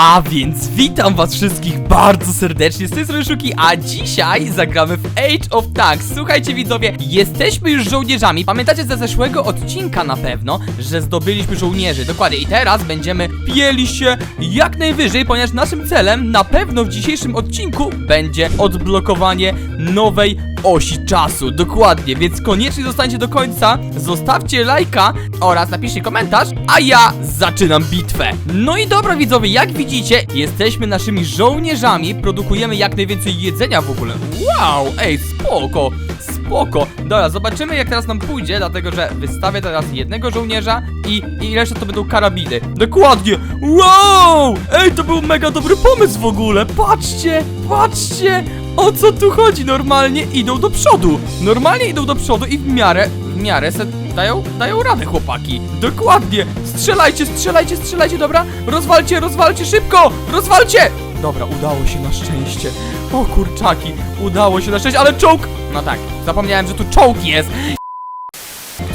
A więc witam was wszystkich bardzo serdecznie, z tej strony Szuki, a dzisiaj zagramy w Age of Tanks. Słuchajcie widzowie, jesteśmy już żołnierzami. Pamiętacie ze zeszłego odcinka na pewno, że zdobyliśmy żołnierzy. Dokładnie i teraz będziemy pieli się jak najwyżej, ponieważ naszym celem na pewno w dzisiejszym odcinku będzie odblokowanie nowej osi czasu. Dokładnie, więc koniecznie zostańcie do końca, zostawcie lajka oraz napiszcie komentarz, a ja zaczynam bitwę. No i dobra widzowie, jak widzicie, jesteśmy naszymi żołnierzami, produkujemy jak najwięcej jedzenia w ogóle. Wow, ej, spoko, spoko. Dobra, zobaczymy jak teraz nam pójdzie, dlatego że wystawię teraz jednego żołnierza i, i reszta to będą karabiny. Dokładnie, wow, ej, to był mega dobry pomysł w ogóle, patrzcie, patrzcie. O co tu chodzi? Normalnie idą do przodu. Normalnie idą do przodu i w miarę, w miarę se dają, dają radę chłopaki. Dokładnie. Strzelajcie, strzelajcie, strzelajcie, dobra? Rozwalcie, rozwalcie, szybko! Rozwalcie! Dobra, udało się na szczęście. O kurczaki, udało się na szczęście, ale czołg! No tak, zapomniałem, że tu czołg jest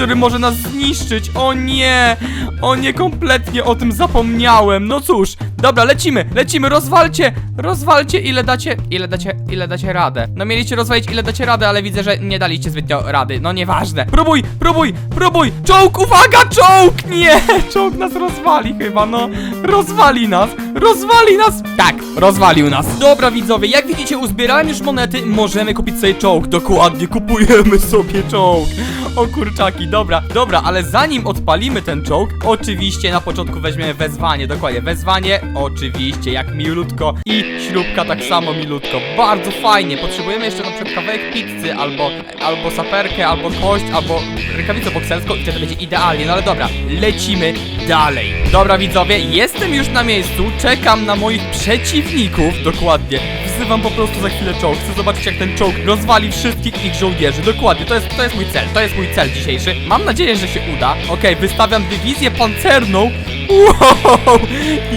który może nas zniszczyć. O nie! O nie, kompletnie o tym zapomniałem. No cóż, dobra, lecimy, lecimy, rozwalcie! Rozwalcie ile dacie, ile dacie, ile dacie radę. No mieliście rozwalić ile dacie radę, ale widzę, że nie daliście zbytnio rady. No nieważne. Próbuj, próbuj, próbuj! Czołg, uwaga, czołg! Nie! Czołg nas rozwali chyba, no. Rozwali nas, rozwali nas! Tak, rozwalił nas. Dobra widzowie, jak widzicie, uzbierałem już monety, możemy kupić sobie czołg. Dokładnie, kupujemy sobie czołg. O kurczaki, dobra, dobra, ale zanim odpalimy ten czołg, oczywiście na początku weźmiemy wezwanie, dokładnie, wezwanie, oczywiście, jak milutko i śrubka tak samo milutko, bardzo fajnie, potrzebujemy jeszcze na przykład kawałek pizzy, albo, albo saperkę, albo kość, albo rękawicę bokselską i wtedy będzie idealnie, no ale dobra, lecimy dalej. Dobra widzowie, jestem już na miejscu, czekam na moich przeciwników, dokładnie, wzywam po prostu za chwilę czołg, chcę zobaczyć jak ten czołg rozwali wszystkich ich żołnierzy, dokładnie, to jest, to jest mój cel, to jest mój cel dzisiejszy, mam nadzieję, że się uda, okej, wystawiam dywizję pancerną, wow,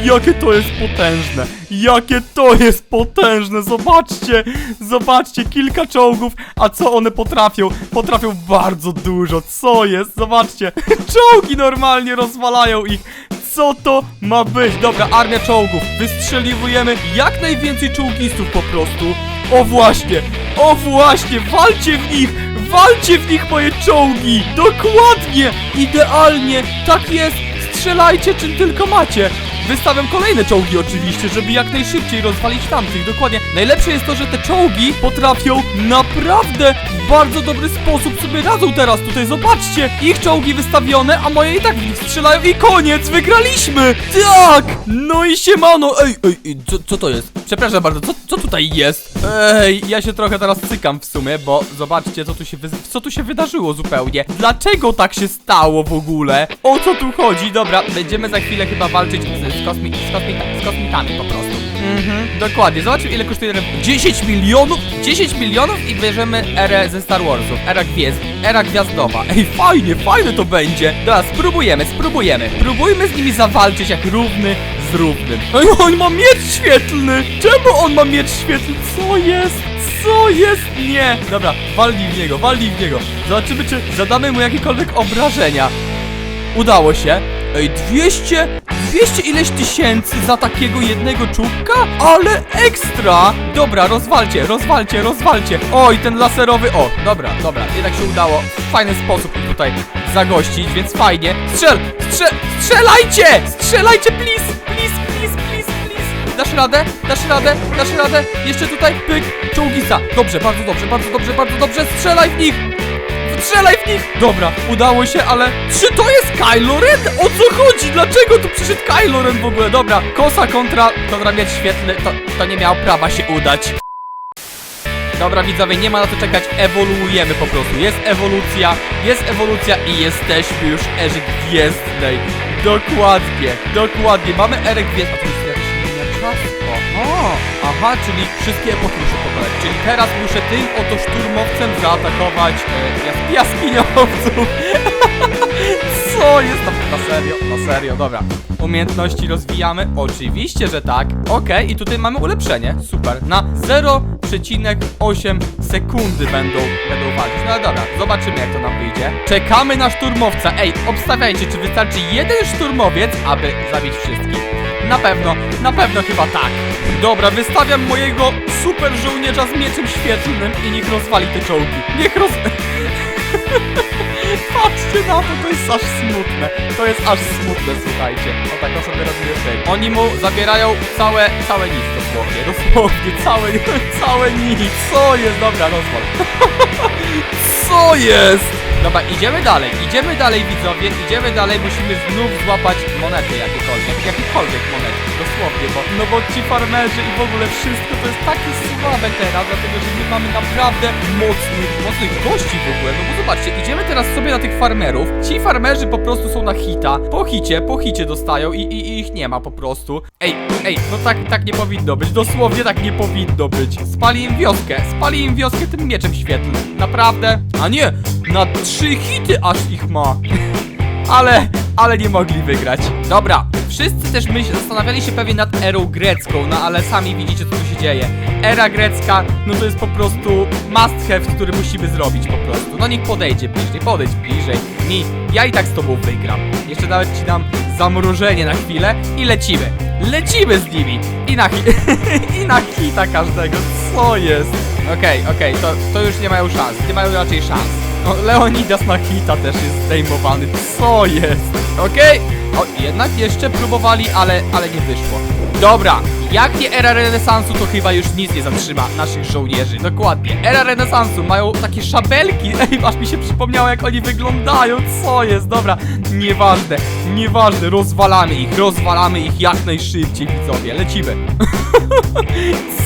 jakie to jest potężne, jakie to jest potężne, zobaczcie, zobaczcie, kilka czołgów, a co one potrafią, potrafią bardzo dużo, co jest, zobaczcie, czołgi normalnie rozwalają ich, co to ma być? Dobra, armia czołgów. Wystrzeliwujemy jak najwięcej czołgistów po prostu. O właśnie, o właśnie, walcie w nich, walcie w nich moje czołgi. Dokładnie, idealnie, tak jest. Strzelajcie czym tylko macie. Wystawiam kolejne czołgi oczywiście, żeby jak najszybciej rozwalić tamtych, dokładnie. Najlepsze jest to, że te czołgi potrafią naprawdę w bardzo dobry sposób sobie radzą teraz tutaj, zobaczcie. Ich czołgi wystawione, a moje i tak w nich strzelają i koniec, wygraliśmy! Tak! No i siemano, ej, ej, co, co to jest? Przepraszam bardzo, co, co tutaj jest? Ej, ja się trochę teraz cykam w sumie, bo zobaczcie, co tu się, co tu się wydarzyło zupełnie. Dlaczego tak się stało w ogóle? O co tu chodzi? Dobra, będziemy za chwilę chyba walczyć z, z, kosmi... z, kosmita... z kosmitami po prostu. Mhm, dokładnie. Zobaczmy ile kosztuje ten 10 milionów? 10 milionów i bierzemy erę ze Star Warsów. Era gwiezdna, era gwiazdowa. Ej, fajnie, fajne to będzie. Dobra, spróbujemy, spróbujemy. Próbujmy z nimi zawalczyć jak równy z równym. Ej, on ma miecz świetlny! Czemu on ma miecz świetlny? Co jest? Co jest? Nie! Dobra, walnij w niego, walnij w niego. Zobaczymy, czy zadamy mu jakiekolwiek obrażenia. Udało się. Ej, 200, 200 ileś tysięcy za takiego jednego czubka? Ale ekstra! Dobra, rozwalcie, rozwalcie, rozwalcie. Oj, ten laserowy, o, dobra, dobra, jednak się udało w fajny sposób tutaj zagościć, więc fajnie. Strzel, strzel, strzelajcie! Strzelajcie, please, please, please, please, please. Dasz radę? Dasz radę? Dasz radę? Jeszcze tutaj, pyk, czołgisa. Dobrze, bardzo dobrze, bardzo dobrze, bardzo dobrze, strzelaj w nich! Strzelaj w nich! Dobra, udało się, ale... Czy to jest Kylo Ren? O co chodzi? Dlaczego tu przyszedł Kylo Ren w ogóle? Dobra, kosa kontra... Kontra miecz świetny, to, to nie miało prawa się udać. Dobra widzowie, nie ma na to czekać, ewoluujemy po prostu. Jest ewolucja, jest ewolucja i jesteśmy już erze gwiezdnej. Dokładnie, dokładnie. Mamy erę gwiezdną. Aha, czyli wszystkie epoki muszę pokonać. Czyli teraz muszę tym oto szturmowcem zaatakować e, jas jaskiniowców. Co jest tam? Na serio, na serio, dobra. Umiejętności rozwijamy? Oczywiście, że tak. Okej, i tutaj mamy ulepszenie. Super. Na 0,8 sekundy będą, będą walczyć. No ale dobra, zobaczymy jak to nam wyjdzie. Czekamy na szturmowca. Ej, obstawiajcie, czy wystarczy jeden szturmowiec, aby zabić wszystkich. Na pewno, na pewno chyba tak. Dobra, wystawiam mojego super żołnierza z mieczem świetlnym i niech rozwali te czołgi. Niech roz... Patrzcie na to, to jest aż smutne. To jest aż smutne, słuchajcie. O tak sobie robię tej. Oni mu zabierają całe, całe nic dosłownie. Dosłownie, całe, całe nic. Co jest? Dobra, rozwal. Co jest? Dobra, idziemy dalej, idziemy dalej widzowie, idziemy dalej, musimy znów złapać monety jakiekolwiek, jakiekolwiek monety, dosłownie, bo, no bo ci farmerzy i w ogóle wszystko to jest takie słabe teraz, dlatego że my mamy naprawdę mocnych, mocnych gości w ogóle, no bo zobaczcie, idziemy teraz sobie na tych farmerów, ci farmerzy po prostu są na hita, po hicie, po hicie dostają i, i, i ich nie ma po prostu. Ej, ej, no tak, tak nie powinno być, dosłownie tak nie powinno być. Spali im wioskę, spali im wioskę tym mieczem świetlnym, naprawdę, a nie, na trzy hity aż ich ma. Ale, ale nie mogli wygrać. Dobra, wszyscy też myśl, zastanawiali się pewnie nad erą grecką, no ale sami widzicie co tu się dzieje. Era grecka, no to jest po prostu must have, który musimy zrobić po prostu. No niech podejdzie bliżej, podejdź bliżej. Mi, ja i tak z tobą wygram. Jeszcze nawet ci dam zamrożenie na chwilę i lecimy. Lecimy z nimi. I na, hi i na hita każdego. Co jest? Okej, okej, to, to już nie mają szans. Nie mają raczej szans. No, Leonidas na hita też jest zdejmowany. Co jest? Okej. O, jednak jeszcze próbowali, ale, ale nie wyszło. Dobra, jak nie era renesansu, to chyba już nic nie zatrzyma naszych żołnierzy. Dokładnie. Era renesansu mają takie szabelki. Ej, aż mi się przypomniało, jak oni wyglądają. Co jest? Dobra, nieważne, nieważne. Rozwalamy ich, rozwalamy ich jak najszybciej, widzowie. Lecimy.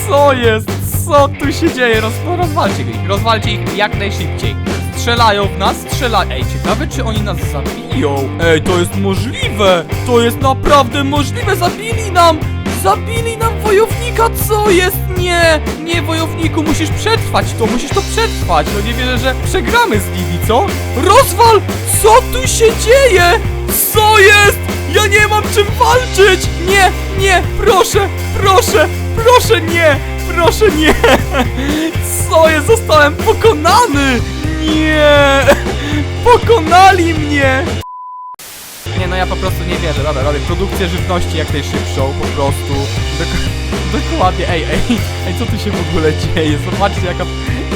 Co jest? Co tu się dzieje? Roz, no, rozwalcie ich, rozwalcie ich jak najszybciej. Strzelają w nas, strzelają. Ej, ciekawe czy oni nas zabiją. Ej, to jest możliwe. To jest naprawdę możliwe. Zabili nam, zabili nam wojownika. Co jest? Nie, nie wojowniku, musisz przetrwać to, musisz to przetrwać. No nie wierzę, że przegramy z nimi, co? Rozwal! Co tu się dzieje? Co jest? Ja nie mam czym walczyć! Nie, nie, proszę, proszę, proszę nie, proszę nie! Co jest? Zostałem pokonany! Nie! Pokonali mnie! Ja po prostu nie wierzę, dobra, robię produkcję żywności jak najszybszą, po prostu. Dok dokładnie, ej, ej, ej, co tu się w ogóle dzieje? Zobaczcie jaka,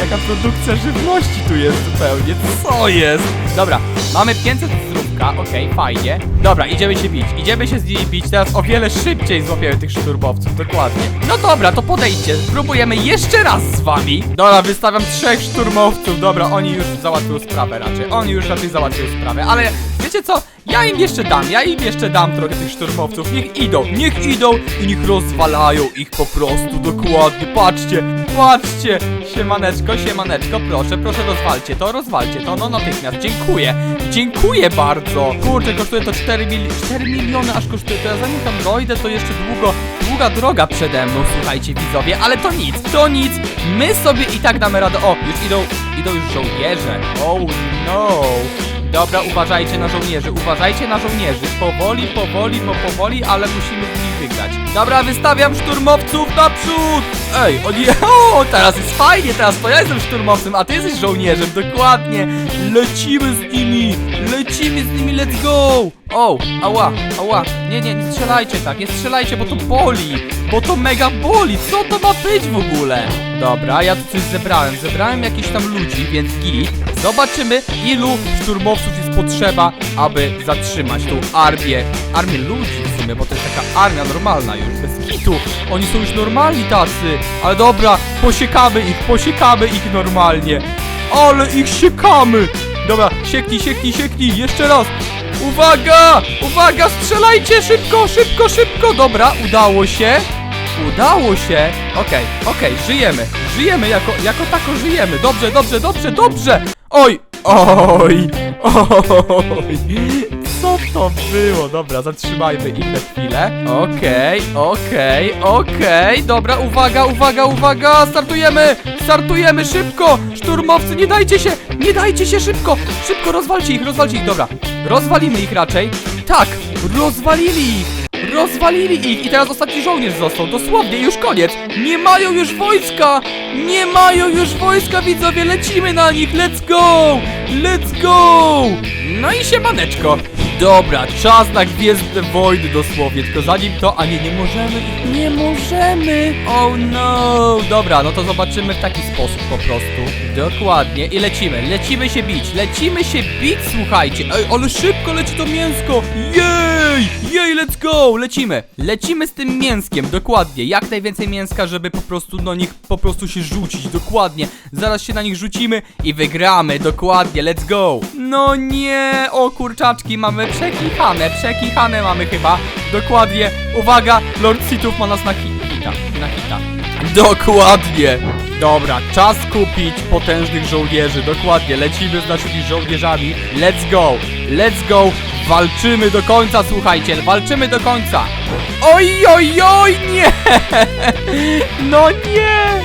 jaka produkcja żywności tu jest zupełnie, co jest? Dobra, mamy 500 zdrówka, okej, fajnie. Dobra, idziemy się bić, idziemy się z nimi bić, teraz o wiele szybciej złapiemy tych szturbowców, dokładnie. No dobra, to podejdźcie, spróbujemy jeszcze raz z wami. Dobra, wystawiam trzech szturmowców, dobra, oni już załatwią sprawę raczej, oni już raczej załatwią sprawę, ale wiecie co? Ja im jeszcze dam, ja im jeszcze dam trochę tych szturmowców, niech idą, niech idą i niech rozwalają ich po prostu, dokładnie, patrzcie, patrzcie, siemaneczko, siemaneczko, proszę, proszę rozwalcie to, rozwalcie to, no natychmiast, dziękuję, dziękuję bardzo, kurczę, kosztuje to 4, mil 4 miliony, aż kosztuje, to. Ja zanim tam dojdę, to jeszcze długo, długa droga przede mną, słuchajcie widzowie, ale to nic, to nic, my sobie i tak damy radę, o, już idą, idą już żołnierze, oh no, Dobra, uważajcie na żołnierzy, uważajcie na żołnierzy. Powoli, powoli, bo powoli, ale musimy z nich wygrać. Dobra, wystawiam szturmowców naprzód! Ej, oni... O, teraz jest fajnie, teraz to ja jestem szturmowcem, a ty jesteś żołnierzem, dokładnie. Lecimy z nimi, lecimy z nimi, let's go! O, ała, ała, nie, nie, nie strzelajcie tak, nie strzelajcie, bo to boli, bo to mega boli, co to ma być w ogóle? Dobra, ja tu coś zebrałem, zebrałem jakichś tam ludzi, więc git. Zobaczymy, ilu szturmowców jest potrzeba, aby zatrzymać tą armię, armię ludzi w sumie, bo to jest taka armia normalna już, bez kitu. Oni są już normalni tacy, ale dobra, posiekamy ich, posiekamy ich normalnie. Ale ich siekamy! Dobra, sieknij, sieknij, sieknij, jeszcze raz! Uwaga! Uwaga, strzelajcie szybko, szybko, szybko! Dobra, udało się. Udało się. Okej, okej, żyjemy. Żyjemy jako, jako tako żyjemy. Dobrze, dobrze, dobrze, dobrze. Oj, oj, oj. Co to było? Dobra, zatrzymajmy na chwilę. Okej, okej, okej. Dobra, uwaga, uwaga, uwaga. Startujemy, startujemy szybko. Szturmowcy, nie dajcie się, nie dajcie się szybko. Szybko rozwalcie ich, rozwalcie ich. Dobra, rozwalimy ich raczej. Tak, rozwalili ich. Rozwalili ich i teraz ostatni żołnierz został, dosłownie już koniec. Nie mają już wojska! Nie mają już wojska, widzowie, lecimy na nich, let's go! Let's go! No i siemaneczko. Dobra, czas na Gwiezdne Wojny dosłownie, tylko zanim to, a nie, nie możemy nie możemy, oh no, dobra, no to zobaczymy w taki sposób po prostu, dokładnie. I lecimy, lecimy się bić, lecimy się bić, słuchajcie, ej, ale szybko leci to mięsko, jej, jej, let's go, lecimy, lecimy z tym mięskiem, dokładnie, jak najwięcej mięska, żeby po prostu na nich po prostu się rzucić, dokładnie, zaraz się na nich rzucimy i wygramy, dokładnie, let's go, no nie, o kurczaczki, mamy przekichane, przekichane mamy chyba, dokładnie, uwaga, Lord Sithów ma nas na hi- hita, na hita, dokładnie, dobra, czas kupić potężnych żołnierzy, dokładnie, lecimy z naszymi żołnierzami, let's go, let's go, walczymy do końca, słuchajcie, walczymy do końca, oj, oj, oj, nie, no nie,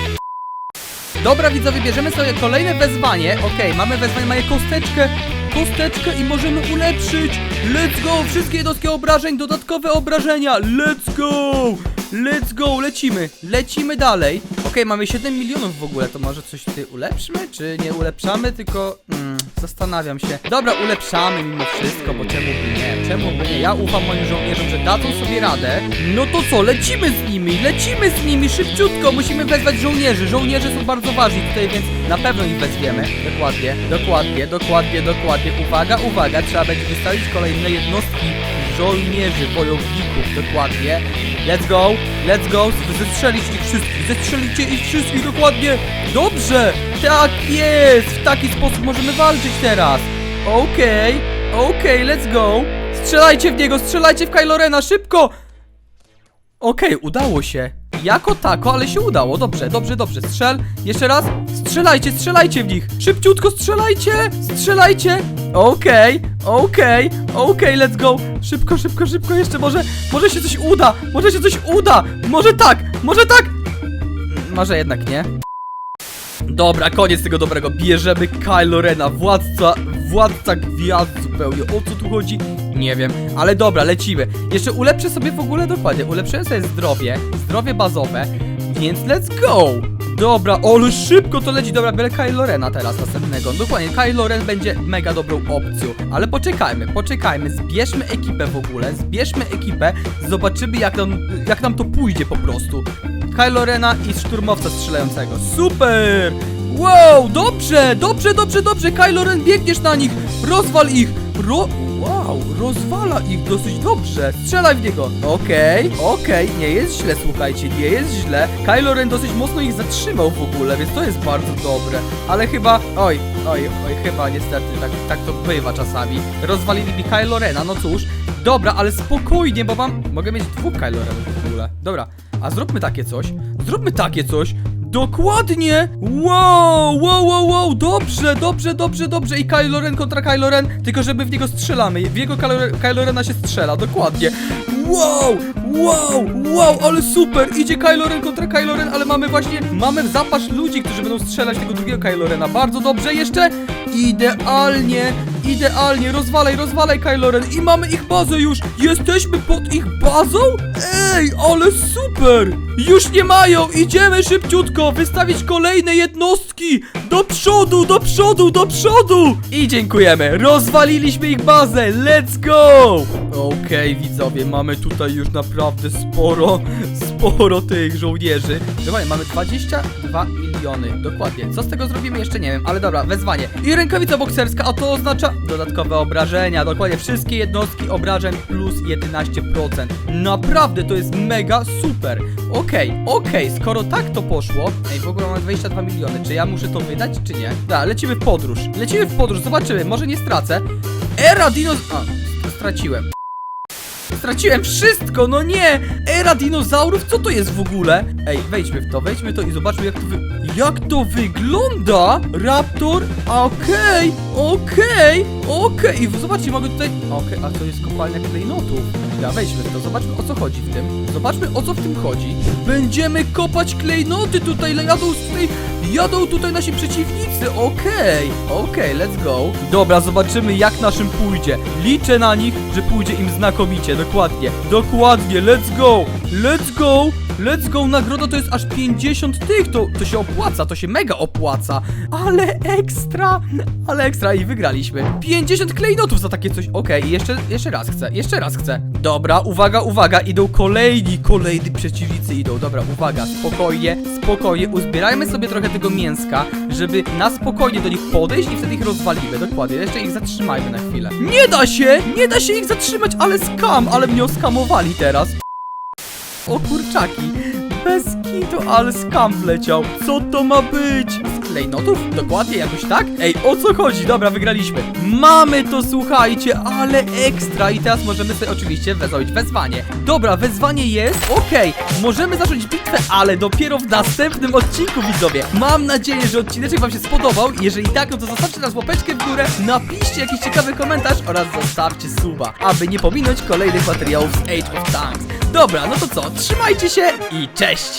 Dobra widzowie, bierzemy sobie kolejne wezwanie. Okej, mamy wezwanie, mamy kosteczkę Kosteczkę i możemy ulepszyć. Let's go, wszystkie jednostki obrażeń, dodatkowe obrażenia. Let's go Let's go, lecimy, lecimy dalej. Okej, mamy 7 milionów w ogóle To może coś tutaj ulepszymy, czy nie ulepszamy Tylko, mm, zastanawiam się. Dobra, ulepszamy mimo wszystko, bo czemu by nie Czemu by nie, ja ufam moim żołnierzom, że dadzą sobie radę. No to co, lecimy z nimi, lecimy z nimi Szybciutko, musimy wezwać żołnierzy. Żołnierze są bardzo ważni tutaj, więc na pewno ich wezwiemy. Dokładnie, dokładnie, dokładnie, dokładnie. Uwaga, uwaga, trzeba będzie wystawić kolejne jednostki żołnierzy, wojowników, dokładnie Let's go, let's go, zestrzelić ich wszystkich, zestrzelicie ich wszystkich, dokładnie Dobrze, tak jest, w taki sposób możemy walczyć teraz Okej, okej, let's go Strzelajcie w niego, strzelajcie w Kylo Rena, szybko! Okej, udało się. Jako tako, ale się udało. Dobrze, dobrze, dobrze. Strzel. Jeszcze raz. Strzelajcie, strzelajcie w nich. Szybciutko strzelajcie. Strzelajcie. Okej, okej, okej, let's go. Szybko, szybko, szybko. Jeszcze może, może się coś uda. Może się coś uda. Może tak, może tak. Może jednak nie. Dobra, koniec tego dobrego. Bierzemy Kylo Rena, władca, władca gwiazd zupełnie. O co tu chodzi? Nie wiem, ale dobra, lecimy. Jeszcze ulepszę sobie w ogóle dokładnie. Ulepszyłem sobie zdrowie, zdrowie bazowe, więc let's go! Dobra, ale szybko to leci. Dobra, biorę Kylo Rena teraz następnego. Dokładnie, Kylo Ren będzie mega dobrą opcją. Ale poczekajmy, poczekajmy, zbierzmy ekipę w ogóle, zbierzmy ekipę, zobaczymy jak nam, jak nam to pójdzie po prostu. Kylo Rena i szturmowca strzelającego. Super! Wow, dobrze, dobrze, dobrze, dobrze. Kylo Ren biegniesz na nich, rozwal ich. Ro... Wow, rozwala ich dosyć dobrze. Strzelaj w niego. Okej, okej, nie jest źle, słuchajcie, nie jest źle. Kylo Ren dosyć mocno ich zatrzymał w ogóle, więc to jest bardzo dobre. Ale chyba, oj, oj, oj, chyba niestety tak, tak to bywa czasami. Rozwalili mi Kylo Rena, no cóż. Dobra, ale spokojnie, bo mam... Mogę mieć dwóch Kylo Renów w ogóle. Dobra, a zróbmy takie coś. Zróbmy takie coś. Dokładnie! Wow, wow, wow, wow, dobrze, dobrze, dobrze, dobrze i Kylo Ren kontra Kylo Ren, tylko żeby w niego strzelamy, w jego Kylo, Kylo Rena się strzela, dokładnie. Wow, wow, wow, ale super, idzie Kylo Ren kontra Kylo Ren, ale mamy właśnie, mamy zapasz ludzi, którzy będą strzelać tego drugiego Kylo Rena, bardzo dobrze, jeszcze. Idealnie, idealnie, rozwalaj, rozwalaj Kylo Ren. I mamy ich bazę już, jesteśmy pod ich bazą? Ej, ale super, już nie mają, idziemy szybciutko, wystawić kolejne jednostki, do przodu, do przodu, do przodu i dziękujemy, rozwaliliśmy ich bazę, let's go! Okej, widzowie, mamy tutaj już naprawdę sporo, sporo tych żołnierzy. Dobra, mamy 22 miliony, dokładnie. Co z tego zrobimy jeszcze nie wiem, ale dobra, wezwanie. I rękawica bokserska, a to oznacza dodatkowe obrażenia, dokładnie wszystkie jednostki obrażeń plus 11%. Naprawdę to jest mega super. Okej, okej, skoro tak to poszło, ej, w ogóle mamy 22 miliony, czy ja muszę to wydać, czy nie? Da, lecimy w podróż. Lecimy w podróż, zobaczymy, może nie stracę. Era dinos... A, straciłem. Straciłem wszystko, no nie! Era dinozaurów, co to jest w ogóle? Ej, wejdźmy w to, wejdźmy w to i zobaczmy jak to wy... Jak to wygląda? Raptor? Okej, okej, okej. I zobaczcie, mogę tutaj... Okej, a to jest kopalnia klejnotów. Ja, wejdźmy w to, zobaczmy o co chodzi w tym. Zobaczmy o co w tym chodzi. Będziemy kopać klejnoty tutaj, jadą tutaj... Jadą tutaj nasi przeciwnicy, okej, okej, let's go. Dobra, zobaczymy jak naszym pójdzie. Liczę na nich, że pójdzie im znakomicie, dokładnie, dokładnie, let's go. Let's go, let's go, nagroda to jest aż 50 tych, to, to się opłaca, to się mega opłaca, ale ekstra, ale ekstra i wygraliśmy. 50 klejnotów za takie coś, okej, i jeszcze, jeszcze raz chcę, jeszcze raz chcę. Dobra, uwaga, uwaga, idą kolejni, kolejni przeciwnicy idą, dobra, uwaga, spokojnie, spokojnie, uzbierajmy sobie trochę tego mięska, żeby na spokojnie do nich podejść i wtedy ich rozwalimy, dokładnie, jeszcze ich zatrzymajmy na chwilę. Nie da się, nie da się ich zatrzymać, ale skam, ale mnie oskamowali teraz. O kurczaki, bez kitu, ale skam wleciał. Co to ma być? Z klejnotów? Dokładnie, jakoś tak? Ej, o co chodzi? Dobra, wygraliśmy. Mamy to, słuchajcie, ale ekstra. I teraz możemy sobie oczywiście wezwać wezwanie. Dobra, wezwanie jest, okej. Możemy zacząć bitwę, ale dopiero w następnym odcinku, widzowie. Mam nadzieję, że odcineczek wam się spodobał. Jeżeli tak, no to zostawcie nas łapeczkę w górę, napiszcie jakiś ciekawy komentarz oraz zostawcie suba, aby nie pominąć kolejnych materiałów z Age of Tanks. Dobra, no to co, trzymajcie się i cześć!